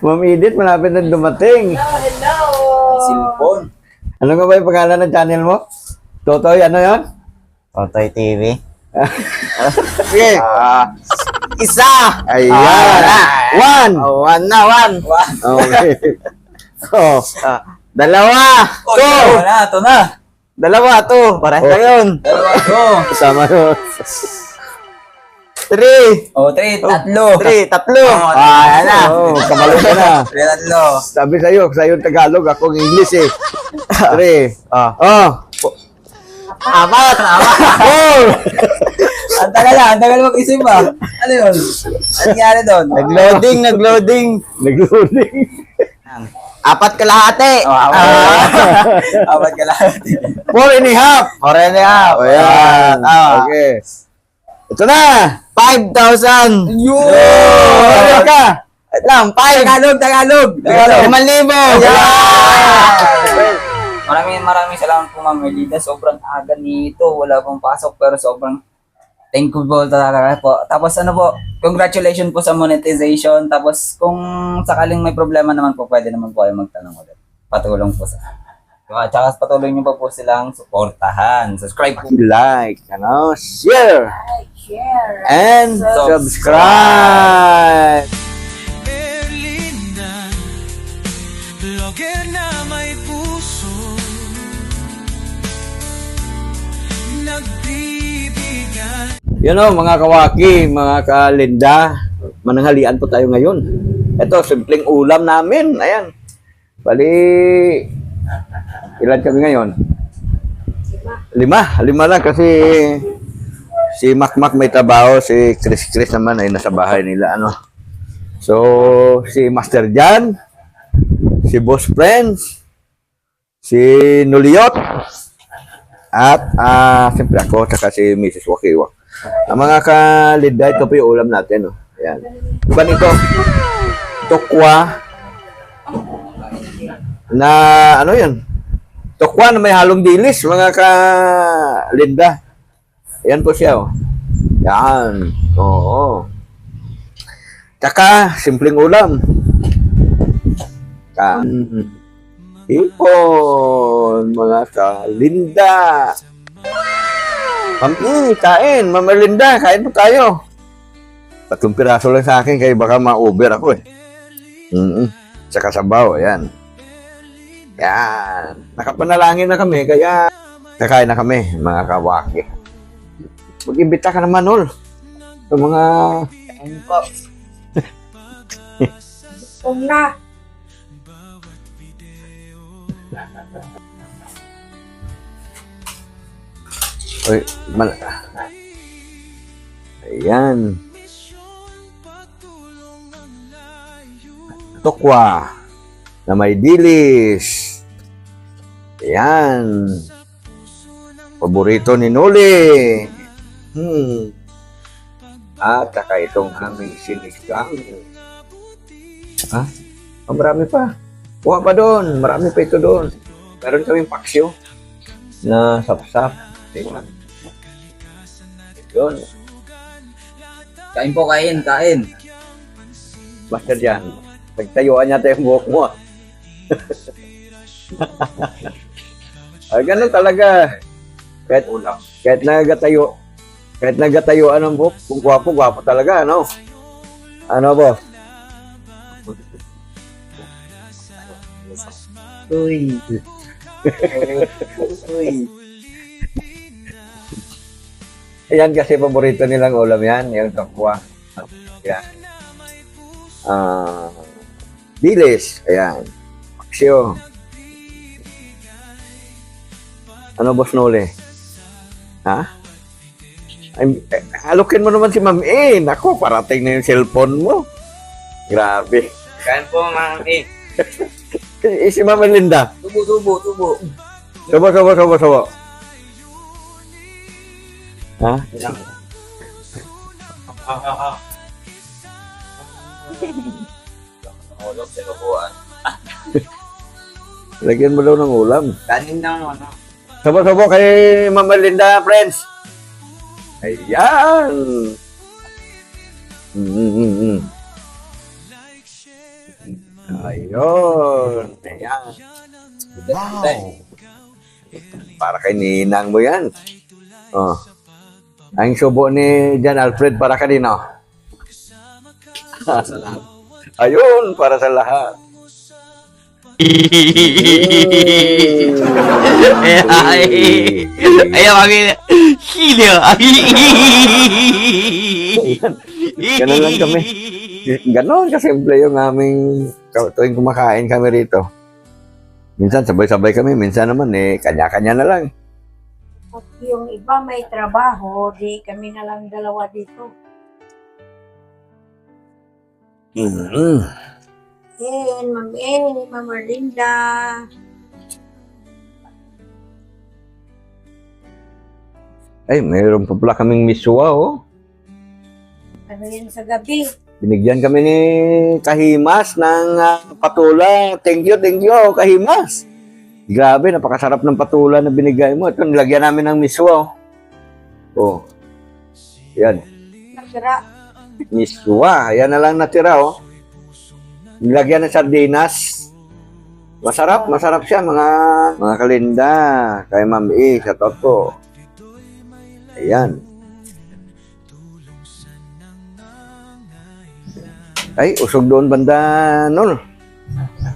Ma'am Edith, malapit na dumating. Hello! Silpon. Ano nga ba yung pangalan ng channel mo? Totoy, ano yan? Totoy TV. Sige. Ah, Isa. ayan. Ah, One. Oh, one na, one. Okay. oh, Ah, dalawa. Oh, two. ito na, ito na. Dalawa, two. Pares Oh. yun. Dalawa ito. tama yun. Three. O, three, tatlo. Three, tatlo. Oh, Ah, yan na. Oh, kabalo ka na. Three, tatlo. Sabi sa'yo, sa'yo Tagalog, ako English eh. Three. Ah. Oh. Apat. Apat. Four. Ang tagal na, ang tagal mag-isip ba? Ano yun? Ano nangyari doon? Nag-loading, nag-loading. Nag-loading. Apat kalahati. Oh, apat. Ah. Apat ka lahat. Four and a half. Four and a half. Oh, yan. Ah. Okay. Ito na. 5,000. Yun! Ano ka? Wait lang, five. Tagalog, Tagalog! Tagalog! Limang libo. Maraming maraming salamat po Ma'am Melida. Sobrang aga nito. Wala pong pasok pero sobrang thankful po talaga po. Tapos ano po, congratulations po sa monetization. Tapos kung sakaling may problema naman po, pwede naman po kayo magtanong ulit. Patulong po sa At saka patuloy niyo pa po silang suportahan. Subscribe po. Like, ano, share, Like, share. and subscribe. Erlinda Vlogger na may puso Nagbibigay Yun o, mga kawaki, mga kalinda, mananghalian po tayo ngayon. Ito, simpleng ulam namin. Ayan. Bali, ilan kami ngayon? Lima. Lima lang kasi si Makmak may trabaho, si Chris Chris naman ay nasa bahay nila. ano. So, si Master Jan, si Boss Friends, si Nuliot, at ah siyempre ako, saka si Mrs. Wakiwa. Ang mga kalida, ito po yung ulam natin. Oh. Ayan. Iba nito, tokwa na ano yan? Tokwa na may halong dilis, mga kalinda. Ayan po siya. Oh. Yan. Oo. Tsaka, simpleng ulam. Kan. Hipon, mga kalinda. Mami, kain. Mama Linda, kain po tayo. Tatlong piraso lang sa akin, kaya baka ma-over ako eh. Mm Sa kasabaw, ayan. Yan. Nakapanalangin na kami, kaya kakain na kami, mga kawaki. Mag-imbita ka naman, Ol. Sa mga... Ayun po. Kung na. Uy, mal... Ayan. Tokwa na may dilis. Ayan. Paborito ni Noli. Hmm. At saka itong aming sinigang. Ha? Oh, marami pa. Kuha pa doon. Marami pa ito doon. Meron kaming paksyo na sapsap. Tingnan. Yun. Kain po, kain, kain. Master yan. Pagtayuan niya yung buhok mo. ah. Ay, ganun talaga. Kahit, kahit nagatayo, kahit nagatayuan ang buhok, kung gwapo, gwapo talaga, ano? Ano, boss? Uy. Uy. Ayan kasi paborito nilang ulam yan, yung tokwa. Yan. Ah, dilis. Ayan. Paksyo. Ano, boss Nole? Ha? Ay, eh, halukin mo naman si Ma'am Eh. Nako, parating na yung cellphone mo. Grabe. Kain po, mami. Eh, si Ma'am Linda. Tubo, tubo, tubo. Sobo, sobo, sobo, sobo. Ha? Ulog sa lubuan. Lagyan mo daw ng ulam. Kanin ng ano. Sabo-sabo kay Mama Linda, friends. Ayan. Mm, mm, mm, mm. Ayun. Ayan. Wow. Para kay Ninang mo yan. Oh. Ang subo ni Jan Alfred para kanino? Ayun, para sa lahat. Ay, ay, kami. Hili. Ganun lang kami. Ganon kasimple yung aming tuwing kumakain kami rito. Minsan sabay-sabay kami, minsan naman eh, kanya-kanya na lang. At yung iba may trabaho, di kami na lang dalawa dito. Mm-hmm. Yan, Ma'am Eh, Ma'am Erlinda. Ay, mayroon pa pala kaming miswa, oh. Ano yan sa gabi? Binigyan kami ni Kahimas ng ah, patula. Thank you, thank you, Kahimas. Grabe, napakasarap ng patula na binigay mo. Ito, nilagyan namin ng miswa, oh. Oh. Yan. Nagra. Miswa. Yan na lang natira, oh. Nilagyan ng sardinas. Masarap, masarap siya, mga mga kalinda. Kay Ma'am E, sa po. Ayan. Ay, usog doon banda, no?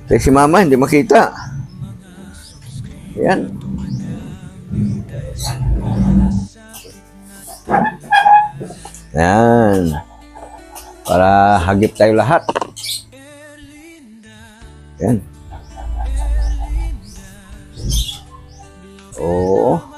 Kaya si Mama, hindi makita. Ayan. Ayan. Para hagip tayo lahat. Yan. Oo.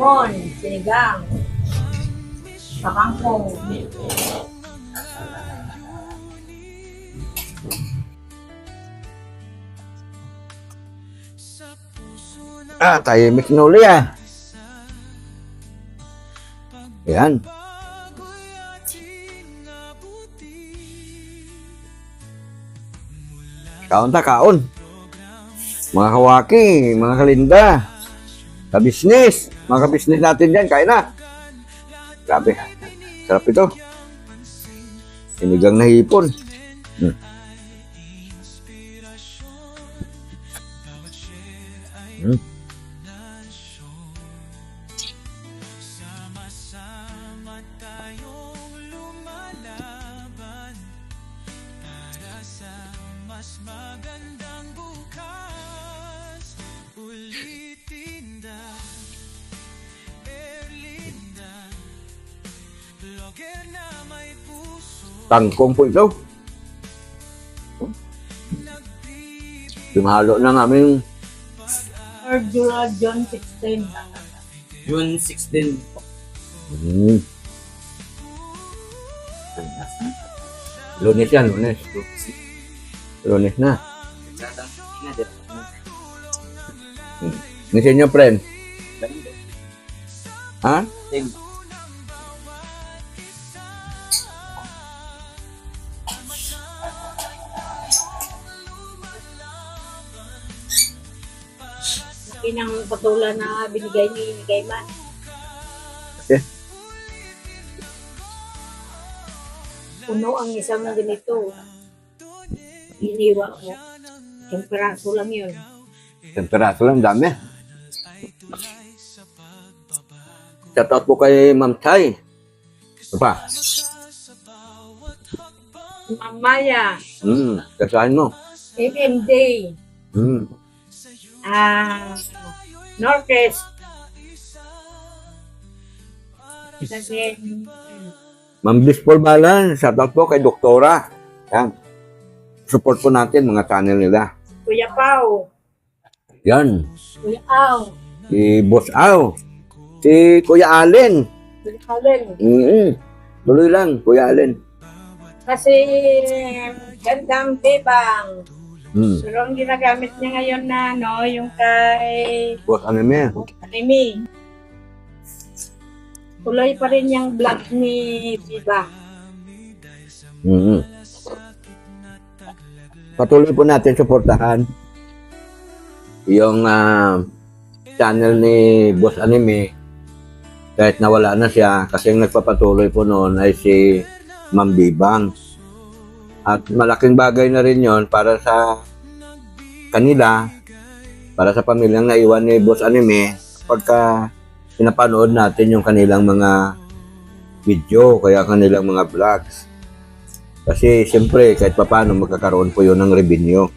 Hipon, sinigang. Pakangkong. Ah, tahimik na uli ah. Yan. Kaon ta, kaon. Mga kawaki, mga kalinda, ka-business, mga ka-business natin dyan, kain na. Grabe, sarap ito. Sinigang na hipon. Hmm. Hmm. Tangkong po ito. Pinahalo na namin Or July, John 16. June 16. Hmm. Lunes yan, lunes. Lunes na. Ni sa inyo, friend. Ha? Inang patula na binigay ni Gayman. Okay. Puno ang isang ganito. Iniwa ko. Yung peraso lang yun. Isang peraso lang, dami. Shout out po kay Ma'am Chay. Ano pa? Mamaya, Hmm, kasahin mo. MMD, Hmm. Ah, Northwest. Kasi, Ma'am Bliss Balan, shout out po kay Doktora. Yan. Support po natin mga channel nila. Kuya Pao, Yan. Kuya Au, Si Boss Au. Si Kuya Allen. Kuya Allen. Mm Tuloy lang, Kuya Allen. Kasi, gandang bebang. Hmm. Pero ang ginagamit niya ngayon na, no, yung kay Boss Anime. Remy. Tuloy pa rin yung vlog ni Biba. Mhm. Patuloy po natin suportahan yung ah, channel ni Boss Anime kahit nawala na siya kasi yung nagpapatuloy po noon ay si Ma'am Bibang. At malaking bagay na rin yon para sa kanila, para sa pamilyang naiwan ni Boss Anime pagka pinapanood natin yung kanilang mga video, kaya kanilang mga vlogs. Kasi siyempre kahit papano magkakaroon po yun ng revenue.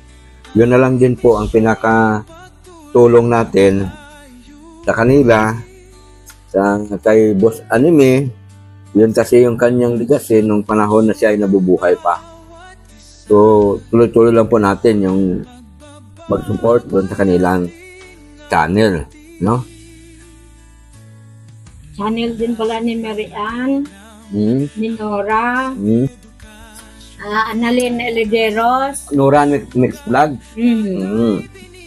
Yun na lang din po ang pinaka tulong natin sa kanila sa kay Boss Anime. Yun kasi yung kanyang legacy nung panahon na siya ay nabubuhay pa. So, tuloy-tuloy lang po natin yung mag-support doon sa kanilang channel, no? Channel din pala ni Mary Ann, Mm, ni Nora, mm. ah, Annalyn Elederos, Nora Mix, Mix Vlog. mm, Mm.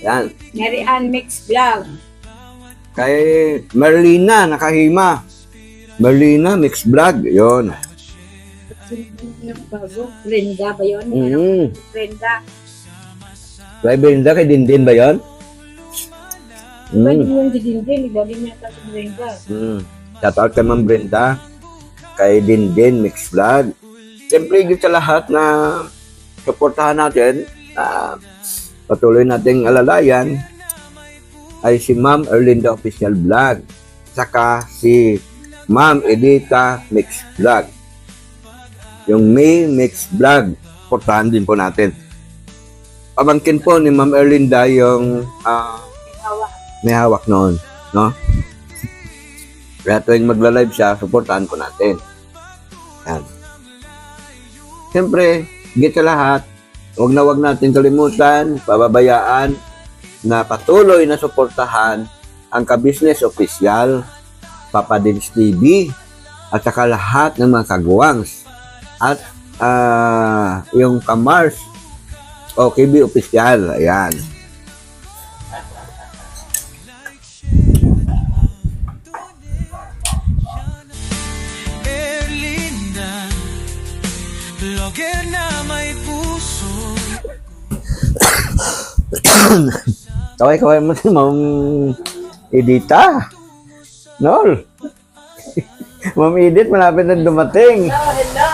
Yan. Mary Ann Mix Vlog, Kay Merlina, nakahima. Merlina Mix Vlog. Yun. bago, Brenda ba yun? Mm. Brenda. Kay Brenda, kay Dindin ba yun? Pwede Mm. mo yung didindin, ibalik niya sa Brenda. Mm. Shout out kay Ma'am Brenda. Kay Dindin Mix Vlog. Siyempre, higit sa lahat na suportahan natin, na patuloy nating alalayan, ay si Ma'am Erlinda Official Vlog. Saka si Ma'am Edita Mix Vlog. Yung May Mix Vlog, suportahan din po natin. Pamangkin po ni Ma'am Erlinda yung Hawak. may hawak noon, no? Kaya tuwing magla-live siya, supportahan po natin. Yan. Siyempre, higit lahat, huwag na huwag natin kalimutan, pababayaan, na patuloy na suportahan ang ka-business official, Papa Dins TV, at saka lahat ng mga kagwangs. At ah, yung ka-Mars, o KB official, ayan. Vlogger na may puso Kaway-kaway mo si Ma'am Edita. Nol. Ma'am Edith, malapit na dumating. Hello, hello!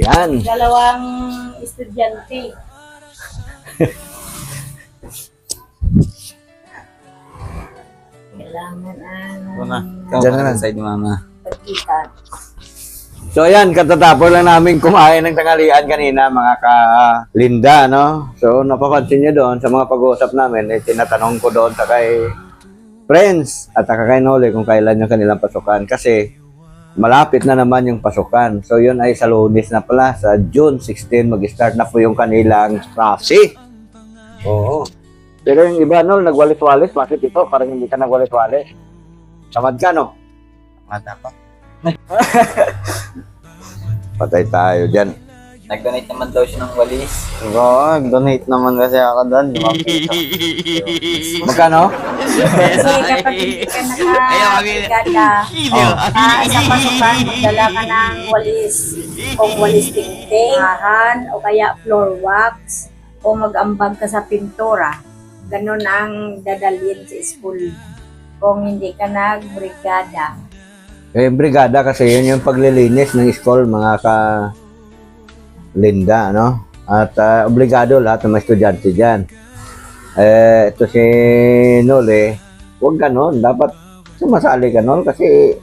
Ayan. Dalawang estudyante. Kailangan Ito na. ang Diyan na lang. Side ni mama. pagkita. So ayan, katatapos lang namin kumain ng tanghalian kanina mga ka-Linda, no? So napapansin nyo doon sa mga pag-uusap namin, eh, tinatanong ko doon sa kay friends at saka kay Nole kung kailan yung kanilang pasukan kasi malapit na naman yung pasukan. So yun ay sa lunes na pala, sa June 16 mag-start na po yung kanilang Rafi. Oo. Pero yung iba, no, nagwalis-walis, bakit ito? Parang hindi ka nagwalis-walis. Tamad ka, no? Mata ko. Patay tayo dyan. Nag-donate naman daw siya ng walis. Oo, donate naman kasi ako doon. Limang piso. Magkano? Kasi kapag hindi ka naka-brigada, Hiliw. ah, sa pasukan, magdala ka ng walis. Kung walis tingting, ahan, o kaya floor wax, o mag-ambag ka sa pintura. Ganon ang dadalhin sa school. Kung hindi ka nag-brigada. Eh, brigada kasi yun yung paglilinis ng school, mga ka Linda, no? At ah, obligado lahat ng mga estudyante dyan. Eh, ito si Nole, huwag ganon. Dapat sumasali ka nun kasi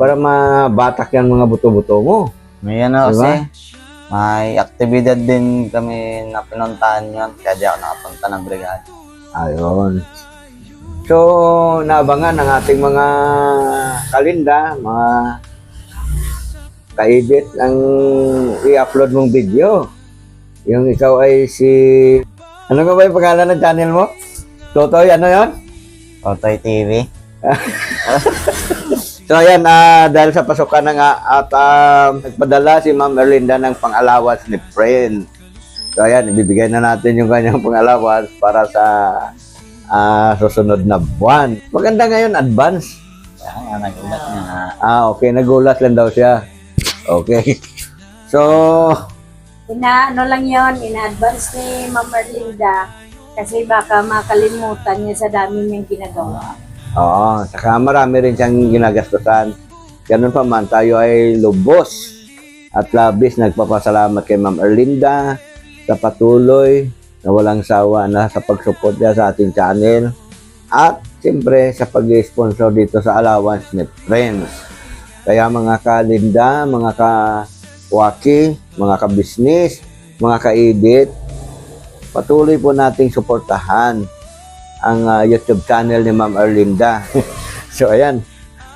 para mabatak yan mga buto-buto mo. May ano Diba? kasi, may aktibidad din kami na pinuntahan yun. Kaya di ako nakapunta ng brigada. Ayun. So, naabangan ng ating mga kalinda, mga ka-edit ang i-upload mong video. Yung ikaw ay si... Ano nga ba yung pangalan ng channel mo? Totoy, ano yon? Otoy TV. So, ayan, ah, dahil sa pasukan na nga at ah, nagpadala si Ma'am Erlinda ng pang-alawas ni friend. So, ayan, ibibigay na natin yung kanyang pang-alawas para sa ah, susunod na buwan. Maganda ngayon, advance. Nga, nagulat niya na Ah, okay. Nagulat lang daw siya. Okay. So, Ina, ano lang yon ina-advance ni Ma'am Erlinda kasi baka makalimutan niya sa dami niyang ginagawa. oo, saka marami rin siyang ginagastusan. Ganun pa man, tayo ay lubos at labis nagpapasalamat kay Ma'am Erlinda sa patuloy na walang sawa na sa pag-support niya sa ating channel at siyempre sa pag-sponsor dito sa Allowance Net Friends. Kaya mga kalinda, mga ka-waki, mga ka-business, mga ka-edit, patuloy po nating suportahan ang ah, YouTube channel ni Ma'am Erlinda. so, ayan.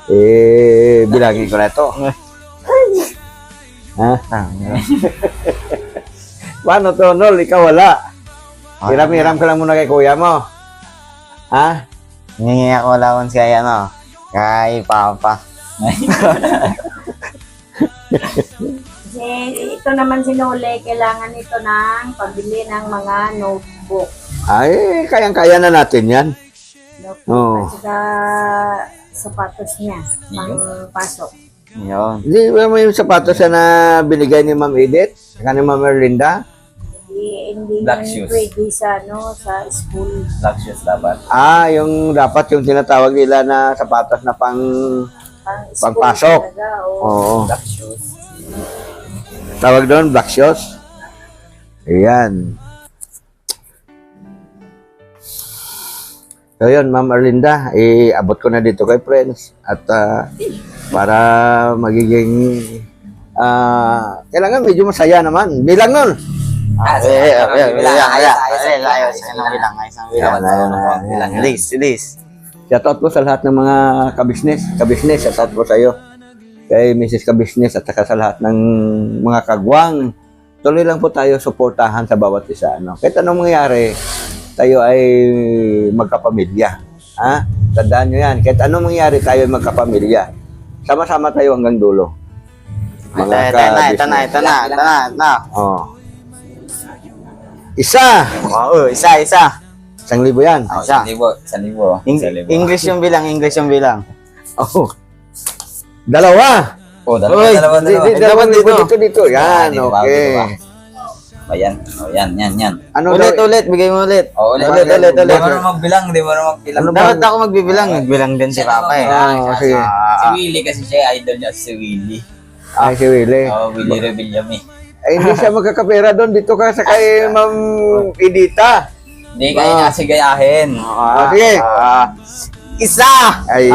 Eh, bilangin ko na ito. ha? Paano to, Nol? Ikaw wala. Hiram-hiram ka lang muna kay kuya mo. Ha? Hingi ako allowance kay ano, kay Papa. Kasi ito naman si Nole, kailangan ito ng pabili ng mga notebook. Ay, kayang-kaya na natin yan. Notebook Oo. at saka sapatos niya, pang pasok. Yun. Hindi mo yung sapatos na binigay ni Ma'am Edith? Saka ni Ma'am Erlinda? Hindi, hindi Black yun shoes. pwede sa, ano, sa school. Black shoes dapat. Ah, yung dapat yung tinatawag nila na sapatos na pang... Pangpasok. oo. Black shoes. Tawag doon, black shoes. Ayan. So yun, Ma'am Arlinda, iabot ko na dito kay friends at ah, para magiging ah, kailangan medyo masaya naman. Bilang nun. Ah, Eh, eh, eh, bilang, bilang, ayos, ayos, ayos, ayos, ayos, ayos, ayos, ayos, bilang, ayos, ang bilang. Ayan, ayan, ayan, Bilang, ayan. release, release. Shoutout po sa lahat ng mga kabisnes. Kabisnes, shoutout po sa iyo. Kay Mrs. Kabisnes at saka sa lahat ng mga kagwang. Tuloy lang po tayo suportahan sa bawat isa. Ano? Kahit anong mangyari, tayo ay magkapamilya. Ha? Tandaan nyo yan. Kahit anong mangyari, tayo ay magkapamilya. Sama-sama tayo hanggang dulo. Ito, ito na, ito na, ito na, ito na, ito na. Oh. Isa! Oo, isa, isa. Isang libo yan. Oh, Isang isa. libo. Isang libo. Eng- Isang libo. English yung bilang, English yung bilang. Oh. Dalawa! Oh, dalawa, Uy, dalawa, Di- dalawa. di- Dalawang libo dito. dito, dito. Yan, Yan, okay. Ayan. Oh, yan, yan, yan. Ano Ulit, daw? ulit, bigay mo ulit. Oh, ulit, Ulit, ulit, Di ulit. na magbilang, di na magbilang. Ano ba? Dapat ako magbibilang, nagbilang din si Papa eh. Ah, sige. Si Willie kasi siya, idol niya si Willie. Ay, si Willie. Oh, Willie Revillame. Ay, hindi siya magkakapera doon. Dito ka sa kay Ma'am Edita. Hindi kaya niya kasi gayahin. Ah, sige. Ah, isa! Ayan.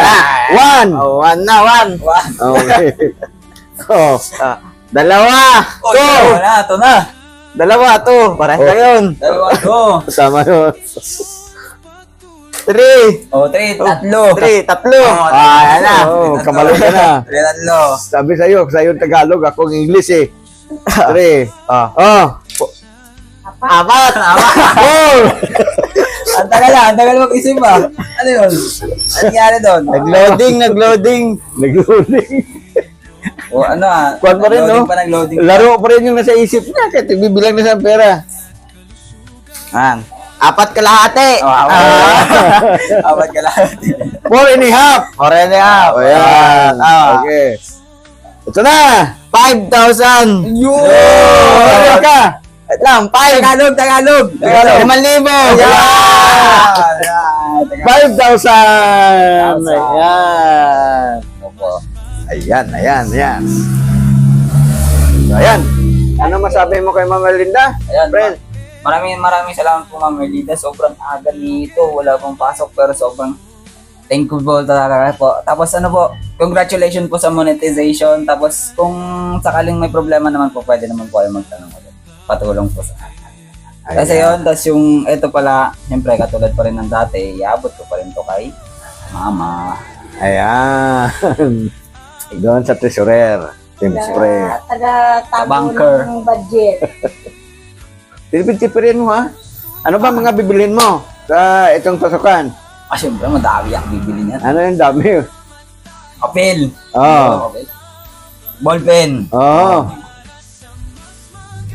Ah, One. Oh, one na, one. Okay. oh. Ah, dalawa! Oh, Two! dalawa na, ito na. Dalawa, two! Parang Oh. na yun. Dalawa to. Tama yun. Three! Oh, three, tatlo. Three, tatlo! Oh, Ah, na. Oh, kabalo ka na. Three, tatlo. Sabi sa'yo, sa'yo Tagalog, ako ang English eh. Three. Ah. Oh. Apat! Apat! Four. Ang tagal na, ang tagal mag-isip ba? Ano yun? Ano nangyari doon? Nag-loading, nag-loading. Nag-loading. O ano ah? Kuwan pa rin, no? pa, nag-loading pa. Laro pa rin yung nasa isip niya. Kahit bibilang na sa pera. Yan. Apat kalahati. Oh, apat. Ah. Apat ka lang. Four and a half. Four and a half. Oh, yan. Ah. Okay. Ito na. 5,000. Yun! Oh, ka. Wait lang, 5. Tagalog, Tagalog. Tagalog. 5,000. Yan. 5,000! Thousand. Ayan. Ayan, ayan, ayan. So, ayan. Ano masabi mo kay Mama Linda? Ayan, Friend. ma- maraming maraming salamat po Ma'am Merlita. Sobrang aga nito. Wala pong pasok pero sobrang thankful po talaga po. Tapos ano po, congratulations po sa monetization. Tapos kung sakaling may problema naman po, pwede naman po kayo magtanong. Patulong po sa akin. Kasi yun, tapos yung ito pala, siyempre katulad pa rin ng dati, iabot ko pa rin to kay Mama. Ayan. Doon sa treasurer. Siyempre. Taga, tago ng budget. Tipid-tipirin mo ha. Ano ba mga bibilin mo sa itong pasukan? Ah, siyempre, madami ang bibili niyan. Ano yung dami? Papel. Oo. Papel. Ballpen. Oo.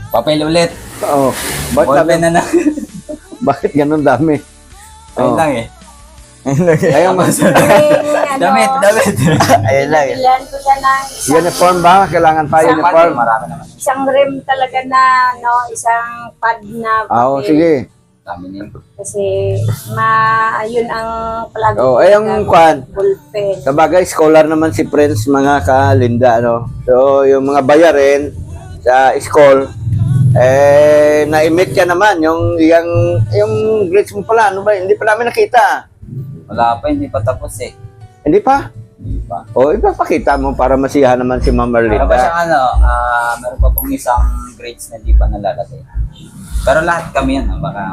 Papel ulit. Oo. Ba't Ballpen dami? na na. Bakit ganun dami? Ayun Oo. lang eh. Ayaw mas. Eh, ano, Damit, damit. Ayun lang. Bilan ko siya ng isang, Uniform ba? Kailangan pa Isang uniform? Marami naman. isang rim talaga na, no, isang pad na Ah, oh, papel. sige. Dami niyo. Kasi, ma, yun ang palagi Oh, ko eh, yung ginagamit, kwan. Ballpen. Sa bagay, scholar naman si Prince, mga kalinda, ano. So, yung mga bayarin sa school, eh, na-emit ka naman, yung, yung, yung grades mo pala, ano ba, hindi pa namin nakita. Wala pa, hindi pa tapos eh. Hindi pa? Hindi pa. O, ipapakita mo para masiyahan naman si Ma'am Meron pa Marlita. siyang ano, ah, meron pa pong isang grades na di pa nalalagay. Pero lahat kami yan, ah, baka...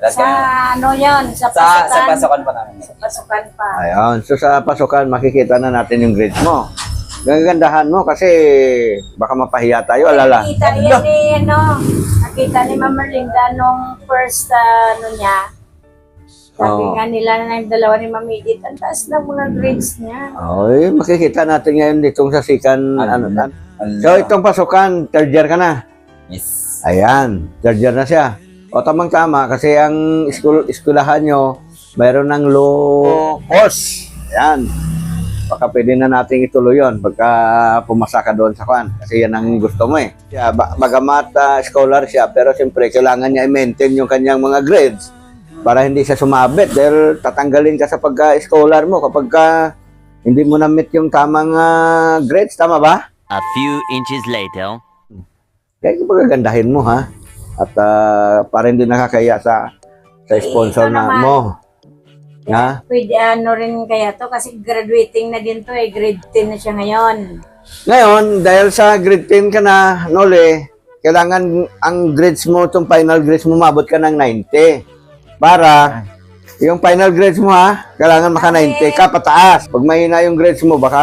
Lahat Sa, kami. ano yun, sa Sa, pasukan. sa pasokan pa namin. Sa pasukan pa. Ayun. So, sa pasukan, makikita na natin yung grades mo. Gagandahan mo kasi baka mapahiya tayo, alala. Nakita ni, ano, nakita ni Ma'am Merlinda nung first, ano niya. Sabi Oo. nga nila na yung dalawa ni Ma'am Edith, ang taas na mga grades niya. Oy, makikita natin ngayon ditong sa sikan. Ano, ano. So, itong pasukan, third year ka na. Yes. Ayan, third year na siya. O tamang-tama kasi ang school, eskulahan nyo, mayroon ng low course. Ayan. Baka pwede na nating ituloy yon pagka pumasa ka doon sa kwan. Kasi yan ang gusto mo eh. Siya, ba- bagamat ah, scholar siya, pero siyempre kailangan niya i-maintain yung kanyang mga grades para hindi siya sumabit dahil tatanggalin ka sa pagka-scholar mo kapag ka hindi mo na-meet yung tamang ah, grades. Tama ba? A few inches later. Kaya pagagandahin mo ha. At ah, para hindi nakakaya sa sa sponsor na mo. Ha? Pwede ano rin kaya to kasi graduating na din to eh, grade 10 na siya ngayon. Ngayon, dahil sa grade 10 ka na, Nole, kailangan ang grades mo, itong final grades mo, mabot ka ng 90. Para, yung final grades mo ha, kailangan maka 90 ka pataas. Pag mahina yung grades mo, baka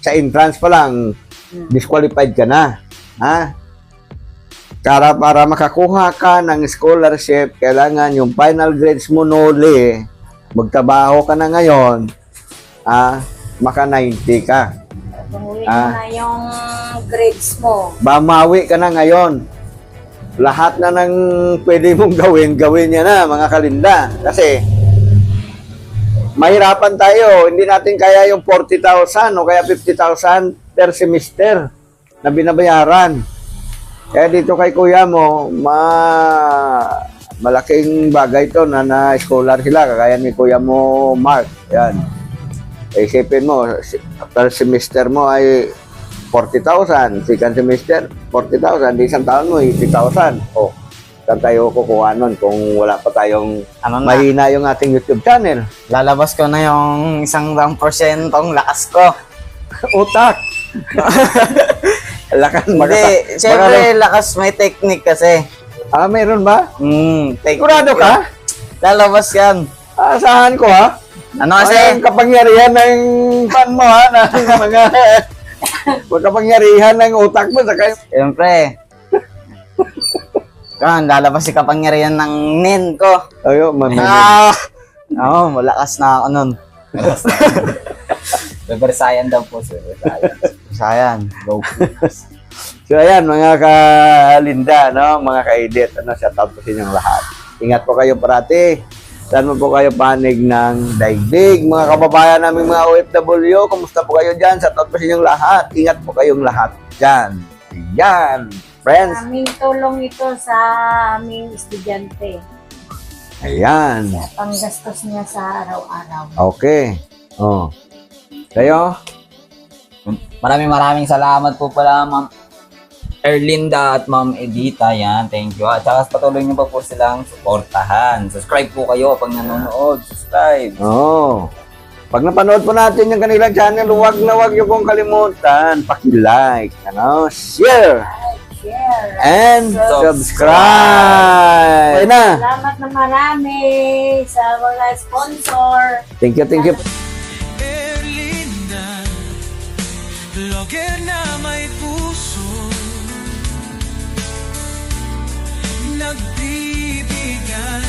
sa entrance pa lang, disqualified ka na. Ha? Para, para makakuha ka ng scholarship, kailangan yung final grades mo, Nole, magtrabaho ka na ngayon, ah, maka 90 ka. Ah. na yung grades mo. Bamawi ka na ngayon. Lahat na ng pwede mong gawin, gawin niya na, mga kalinda. Kasi, mahirapan tayo. Hindi natin kaya yung 40,000 o kaya 50,000 per semester na binabayaran. Kaya dito kay kuya mo, ma malaking bagay to na na-scholar sila. Kagaya ni kuya mo, Mark. Yan. Isipin mo, per semester mo ay 40,000. Second semester, 40,000. Di isang taon mo, 80,000. O, saan tayo kukuha nun kung wala pa tayong Ano na, mahina yung ating YouTube channel? lalabas ko na yung isang daang porsyentong lakas ko. Utak! Lakan, Hindi, syempre lakas may technique kasi. Ah, meron ba? Hmm, technique. Sigurado ka? Lalabas yan. Asahan ko ha? Ano Kasi kasi? ang kapangyarihan ng fan mo ha, ng mga kapangyarihan ng utak mo. Saka Siyempre. Kan, lalabas si kapangyarihan ng nin ko. Ayo, mamili. Ah! Oo, malakas na ako nun. Reversayan daw po, sir. Reversayan. Sayan. Go. So ayan, mga ka-Linda, no? mga ka-edit, ano, shout out po sa inyong lahat. Ingat po kayo parati. Saan mo po kayo panig ng daigdig. Mga kababayan namin mga OFW, kumusta po kayo dyan? Shout out po sa inyong lahat. Ingat po kayong lahat dyan. Yan, friends. Aming tulong ito sa aming estudyante. Ayan. Panggastos niya sa araw-araw. Okay. Oh. Kayo? Maraming maraming salamat po pala, Ma'am Erlinda at Ma'am Edita. Yan, thank you. At saka patuloy niyo pa po silang suportahan. Subscribe po kayo pag nanonood. Subscribe. Oo. Pag napanood po natin yung kanilang channel, huwag na huwag niyo pong kalimutan. Paki-like, ano, share, Share. and Subscribe. subscribe. Ayun na. Salamat na marami sa mga sponsor. Thank you, thank you. Erlinda Vlogger na You.